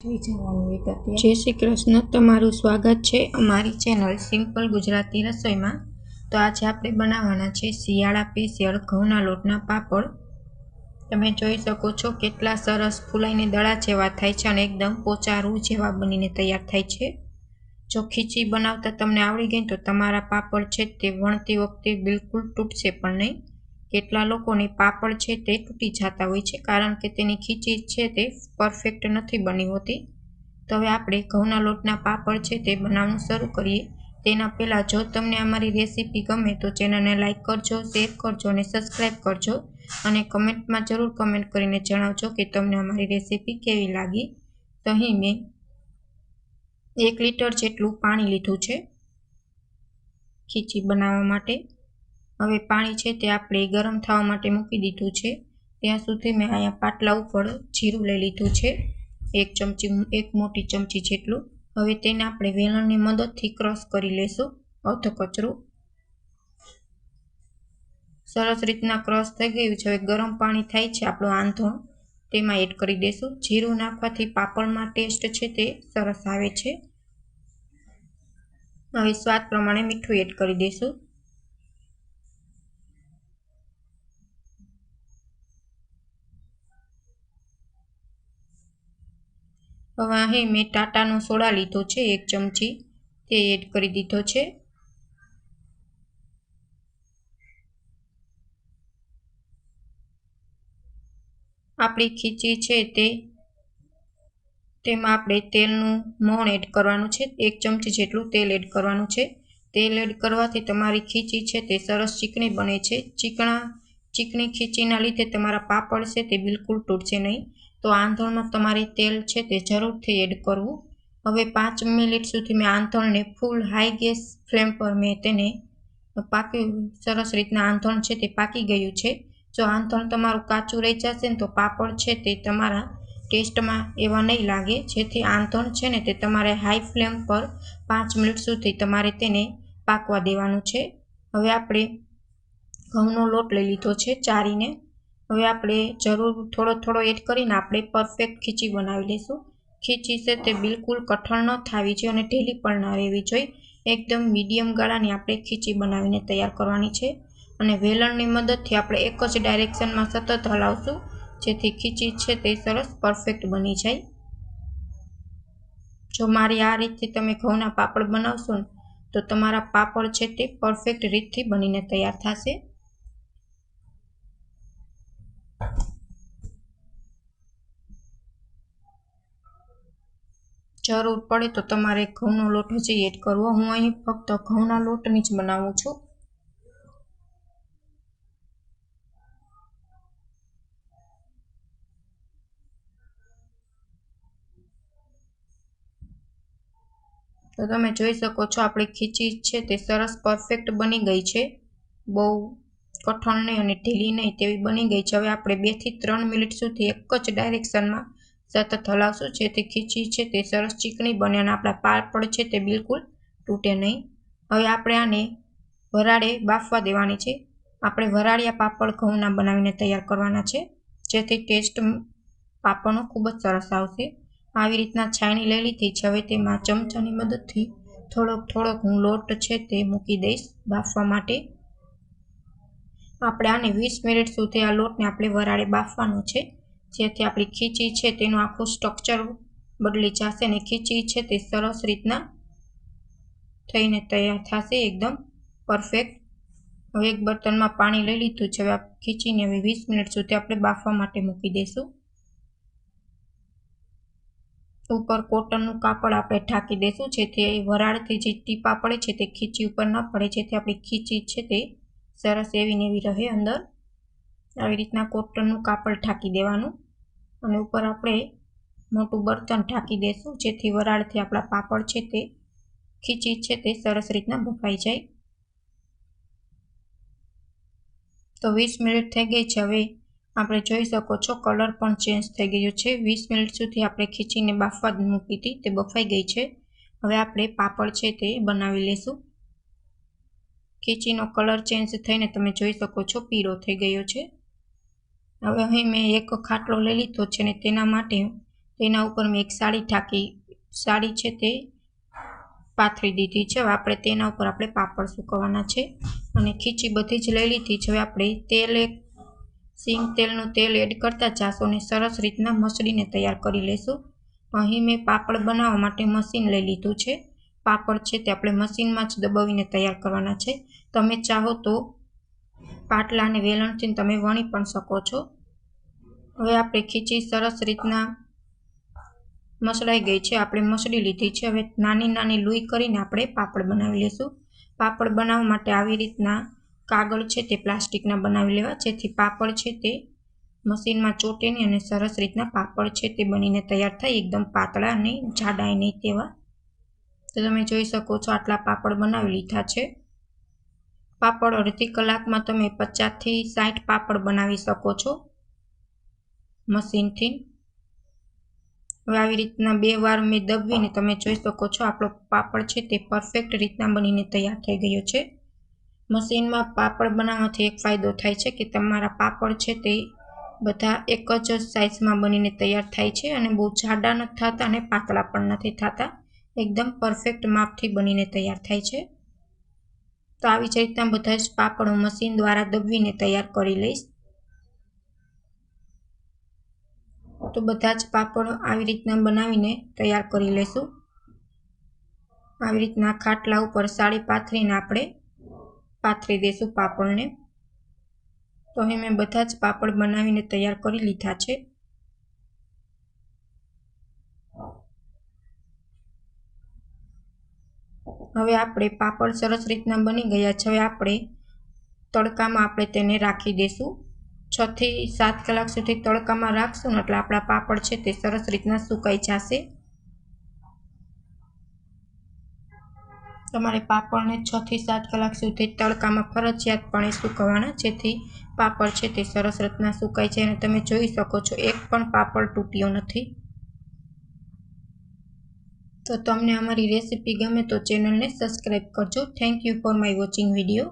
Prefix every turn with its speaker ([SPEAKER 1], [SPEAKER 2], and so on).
[SPEAKER 1] જય શ્રી કૃષ્ણ. તમારું સ્વાગત છે અમારી ચેનલ સિમ્પલ ગુજરાતી રસોઈમાં. તો આજે આપણે બનાવવાના છે શિયાળા સ્પેશિયલ ઘઉંના લોટના પાપડ. તમે જોઈ શકો છો કેટલા સરસ ફૂલાઈને દડા જેવા થાય છે અને એકદમ પોચા રૂ જેવા બનીને તૈયાર થાય છે. જો ખીચી બનાવતા તમને આવડી ગઈ તો તમારા પાપડ છે તે વણતી વખતે બિલકુલ તૂટશે પણ નહીં. કેટલા લોકોની પાપડ છે તે તૂટી જતા હોય છે, કારણ કે તેની ખીચી છે તે પરફેક્ટ નથી બની હોતી. તો હવે આપણે ઘઉંના લોટના પાપડ છે તે બનાવવાનું શરૂ કરીએ. તેના પહેલાં જો તમને અમારી રેસીપી ગમે તો ચેનલને લાઇક કરજો, શેર કરજો અને સબસ્ક્રાઈબ કરજો. અને કમેન્ટમાં જરૂર કમેન્ટ કરીને જણાવજો કે તમને અમારી રેસીપી કેવી લાગી. તો અહીં મેં એક લીટર જેટલું પાણી લીધું છે ખીચી બનાવવા માટે. હવે પાણી છે તે આપણે ગરમ થવા માટે મૂકી દીધું છે. ત્યાં સુધી મેં અહીંયા પાટલા ઉપર જીરું લઈ લીધું છે. એક ચમચી, એક મોટી ચમચી જેટલું. હવે તેને આપણે વેલણની મદદથી ક્રશ કરી લેશું. અર્ધ કચરું. સરસ રીતના ક્રશ થઈ ગયું છે. હવે ગરમ પાણી થાય છે આપણું આંધણ તેમાં એડ કરી દઈશું જીરું નાખવાથી પાપડમાં ટેસ્ટ છે તે સરસ આવે છે. હવે સ્વાદ પ્રમાણે મીઠું એડ કરી દઈશું હવે અહીં મેં ટાટાનો સોડા લીધો છે, એક ચમચી. તે એડ કરી દીધો છે. આપણી ખીચી છે તે, તેમાં આપણે તેલનું મોણ એડ કરવાનું છે. એક ચમચી જેટલું તેલ એડ કરવાનું છે. તેલ એડ કરવાથી તમારી ખીચી છે તે સરસ ચીકણી બને છે. ચીકણા, ચીકણી ખીચીના લીધે તમારા પાપડ છે તે બિલકુલ તૂટશે નહીં. તો આંધણમાં તમારે તેલ છે તે જરૂરથી એડ કરવું. હવે પાંચ મિનિટ સુધી મેં આંધણને ફૂલ હાઈ ગેસ ફ્લેમ પર મેં તેને પાક્યું સરસ રીતના આંધણ છે તે પાકી ગયું છે. જો આંધણ તમારું કાચું રહી જશે ને તો પાપડ છે તે તમારા ટેસ્ટમાં એવા નહીં લાગે. જેથી આંધણ છે ને તે તમારે હાઈ ફ્લેમ પર પાંચ મિનિટ સુધી તમારે તેને પાકવા દેવાનું છે. હવે આપણે ઘઉંનો લોટ લઈ લીધો છે, ચારીને. હવે આપણે જરૂર થોડો થોડો એડ કરીને આપણે પરફેક્ટ ખીચી બનાવી લઈશું. ખીચી છે તે બિલકુલ કઠણ ન થવી જોઈએ અને ઢીલી પણ ન રહેવી જોઈએ. એકદમ મીડિયમ ગાળાની આપણે ખીચી બનાવીને તૈયાર કરવાની છે. અને વેલણની મદદથી આપણે એક જ ડાયરેક્શનમાં સતત હલાવશું, જેથી ખીચી છે તે સરસ પરફેક્ટ બની જાય. જો મારી આ રીતથી તમે ઘઉંના પાપડ બનાવશો ને, તો તમારા પાપડ છે તે પરફેક્ટ રીતથી બનીને તૈયાર થશે. જરૂર પડે તો તમારે ઘઉંનો લોટ હજી એડ કરવો. હું અહીં ફક્ત ઘઉંના લોટની જ બનાવું છું. તો તમે જોઈ શકો છો, આપણી ખીચી છે તે સરસ પરફેક્ટ બની ગઈ છે. બહુ કઠણ નહીં અને ઢીલી નહીં તેવી બની ગઈ છે. હવે આપણે બેથી ત્રણ મિનિટ સુધી એક જ ડાયરેક્શનમાં સતત હલાવશું. તે ખીચી છે તે સરસ ચીકણી બને અને આપણા પાપડ છે તે બિલકુલ તૂટે નહીં. હવે આપણે આને વરાળે બાફવા દેવાની છે. આપણે વરાળિયા પાપડ ઘઉંના બનાવીને તૈયાર કરવાના છે. જેથી ટેસ્ટ પાપડનો ખૂબ જ સરસ આવશે. આવી રીતના છાયણી લઈ લીધી છે. હવે તેમાં ચમચાની મદદથી થોડોક થોડોક હું લોટ છે તે મૂકી દઈશ બાફવા માટે. આપણે આને વીસ મિનિટ સુધી આ લોટને આપણે વરાળે બાફવાનો છે. જેથી આપણી ખીચી છે તેનું આખું સ્ટ્રક્ચર બદલી જશે અને ખીચી છે તે સરસ રીતના થઈને તૈયાર થશે, એકદમ પરફેક્ટ હવે એક બર્તનમાં પાણી લઈ લીધું છે. હવે આ ખીચીને હવે વીસ મિનિટ સુધી આપણે બાફવા માટે મૂકી દઈશું. ઉપર કોટનનું કાપડ આપણે ઢાંકી દઈશું, જેથી વરાળથી જે ટીપા પડે છે તે ખીચી ઉપર ન પડે. જેથી આપણી ખીચી છે તે સરસ એવી ને એવી રહે અંદર. આવી રીતના કોટનનું કાપડ ઢાંકી દેવાનું અને ઉપર આપણે મોટું બર્તન ઢાંકી દઈશું જેથી વરાળથી આપણા પાપડ છે તે, ખીચી છે તે સરસ રીતના બફાઈ જાય. તો વીસ મિનિટ થઈ ગઈ છે, હવે આપણે જોઈ શકો છો કલર પણ ચેન્જ થઈ ગયો છે. વીસ મિનિટ સુધી આપણે ખીચીને બાફવા મૂકી હતી, તે બફાઈ ગઈ છે. હવે આપણે પાપડ છે તે બનાવી લઈશું ખીચીનો કલર ચેન્જ થઈને તમે જોઈ શકો છો, પીળો થઈ ગયો છે. હવે અહીં મેં એક ખાટલો લઈ લીધો છે અને તેના માટે તેના ઉપર મેં એક સાડી ઠાકી સાડી છે તે પાથરી દીધી છે. હવે આપણે તેના ઉપર આપણે પાપડ સુકવવાના છે અને ખીચી બધી જ લઈ લીધી છે. હવે આપણે તેલ એક, સિંગ તેલનું તેલ એડ કરતા જાશો અને સરસ રીતના મસળીને તૈયાર કરી લેશું. અહીં મેં પાપડ બનાવવા માટે મશીન લઈ લીધું છે. પાપડ છે તે આપણે મશીનમાં જ દબાવીને તૈયાર કરવાના છે. તમે ચાહો તો પાટલા અને વેલણથી તમે વણી પણ શકો છો. હવે આપણે ખીચી સરસ રીતના મસળાઈ ગઈ છે. આપણે મસળી લીધી છે. હવે નાની નાની લુઈ કરીને આપણે પાપડ બનાવી લઈશું પાપડ બનાવવા માટે આવી રીતના કાગળ છે તે પ્લાસ્ટિકના બનાવી લેવા. જેથી પાપડ છે તે મશીનમાં ચોટે નહીં અને સરસ રીતના પાપડ છે તે બનીને તૈયાર થાય. એકદમ પાતળા અને જાડાય નહીં તેવા તો તમે જોઈ શકો છો આટલા પાપડ બનાવી લીધા છે. પાપડ અડધી કલાકમાં તમે પચાસથી સાઠ પાપડ બનાવી શકો છો. મશીનથી. હવે આવી રીતના બે વાર મેં દબવીને તમે જોઈ શકો છો આપણો પાપડ છે તે પરફેક્ટ રીતના બનીને તૈયાર થઈ ગયો છે. મશીનમાં પાપડ બનાવવાથી એક ફાયદો થાય છે કે તમારા પાપડ છે તે બધા એક જ સાઇઝમાં બનીને તૈયાર થાય છે અને બહુ જાડા નથી થતા અને પાતળા પણ નથી થતા. એકદમ પરફેક્ટ માપથી બનીને તૈયાર થાય છે. તો આવી જ રીતના બધા જ પાપડ હું મશીન દ્વારા દબવીને તૈયાર કરી લઈશ. તો બધા જ પાપડ આવી રીતના બનાવીને તૈયાર કરી લઈશું આવી રીતના ખાટલા ઉપર સાડી પાથરીને આપણે પાથરી દઈશું પાપડને. તો અહીં મેં બધા જ પાપડ બનાવીને તૈયાર કરી લીધા છે. હવે આપણે પાપડ સરસ રીતના બની ગયા છે. હવે આપણે તડકામાં આપણે તેને રાખી દઈશું. છથી સાત કલાક સુધી તડકામાં રાખશું ને એટલે આપણા પાપડ છે તે સરસ રીતના સુકાઈ જશે. તમારે પાપડને છથી સાત કલાક સુધી તડકામાં ફરજિયાતપણે સુકવવાના જેથી પાપડ છે તે સરસ રીતના સુકાઈ જાય અને તમે જોઈ શકો છો, એક પણ પાપડ તૂટ્યો નથી. તો તમને અમારી રેસીપી ગમે તો ચેનલને સબસ્ક્રાઈબ કરજો. Thank you for my watching video